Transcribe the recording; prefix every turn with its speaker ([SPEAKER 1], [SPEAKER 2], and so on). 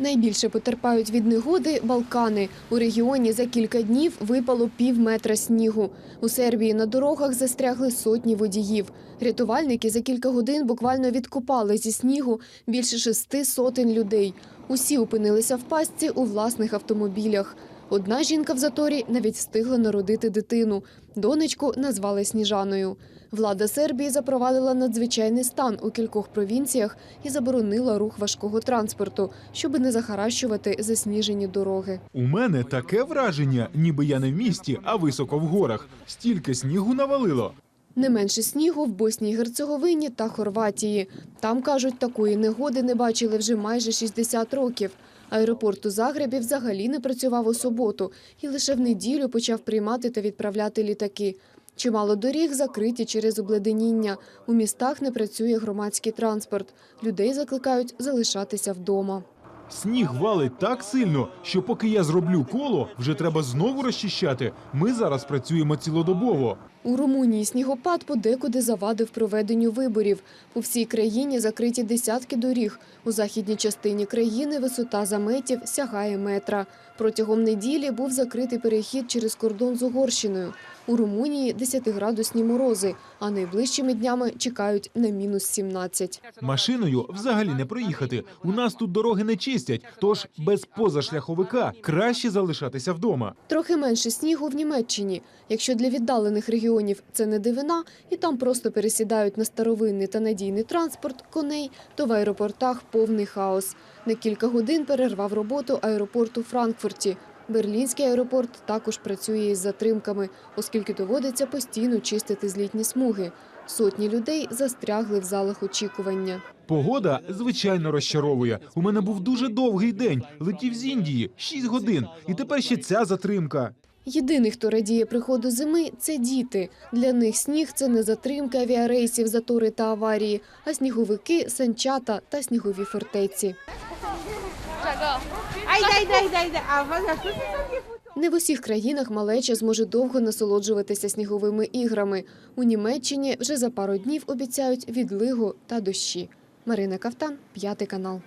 [SPEAKER 1] Найбільше потерпають від негоди Балкани. У регіоні за кілька днів випало пів метра снігу. У Сербії на дорогах застрягли сотні водіїв. Рятувальники за кілька годин буквально відкопали зі снігу більше шести сотень людей. Усі опинилися в пастці у власних автомобілях. Одна жінка в заторі навіть встигла народити дитину. Донечку назвали Сніжаною. Влада Сербії запровадила надзвичайний стан у кількох провінціях і заборонила рух важкого транспорту, щоб не захаращувати засніжені дороги.
[SPEAKER 2] У мене таке враження, ніби я не в місті, а високо в горах. Стільки снігу навалило.
[SPEAKER 1] Не менше снігу в Босній Герцеговині та Хорватії. Там, кажуть, такої негоди не бачили вже майже 60 років. Аеропорт у Загребі взагалі не працював у суботу і лише в неділю почав приймати та відправляти літаки. Чимало доріг закриті через обледеніння. У містах не працює громадський транспорт. Людей закликають залишатися вдома.
[SPEAKER 2] Сніг валить так сильно, що поки я зроблю коло, вже треба знову розчищати. Ми зараз працюємо цілодобово.
[SPEAKER 1] У Румунії снігопад подекуди завадив проведенню виборів. По всій країні закриті десятки доріг. У західній частині країни висота заметів сягає метра. Протягом неділі був закритий перехід через кордон з Угорщиною. У Румунії 10-градусні морози, а найближчими днями чекають на мінус 17.
[SPEAKER 2] Машиною взагалі не проїхати. У нас тут дороги не чистять, тож без позашляховика краще залишатися вдома.
[SPEAKER 1] Трохи менше снігу в Німеччині. Якщо для віддалених регіонів це не дивина, і там просто пересідають на старовинний та надійний транспорт коней, то в аеропортах повний хаос. На кілька годин перервав роботу аеропорту Франкфурті. Берлінський аеропорт також працює із затримками, оскільки доводиться постійно чистити злітні смуги. Сотні людей застрягли в залах очікування.
[SPEAKER 2] Погода звичайно розчаровує. У мене був дуже довгий день. Летів з Індії 6 годин, і тепер ще ця затримка.
[SPEAKER 1] Єдиний, хто радіє приходу зими, це діти. Для них сніг це не затримка авіарейсів, затори та аварії, а сніговики, санчата та снігові фортеці. Не в усіх країнах малеча зможе довго насолоджуватися сніговими іграми. У Німеччині вже за пару днів обіцяють відлигу та дощі. Марина Кавтан, п'ятий канал.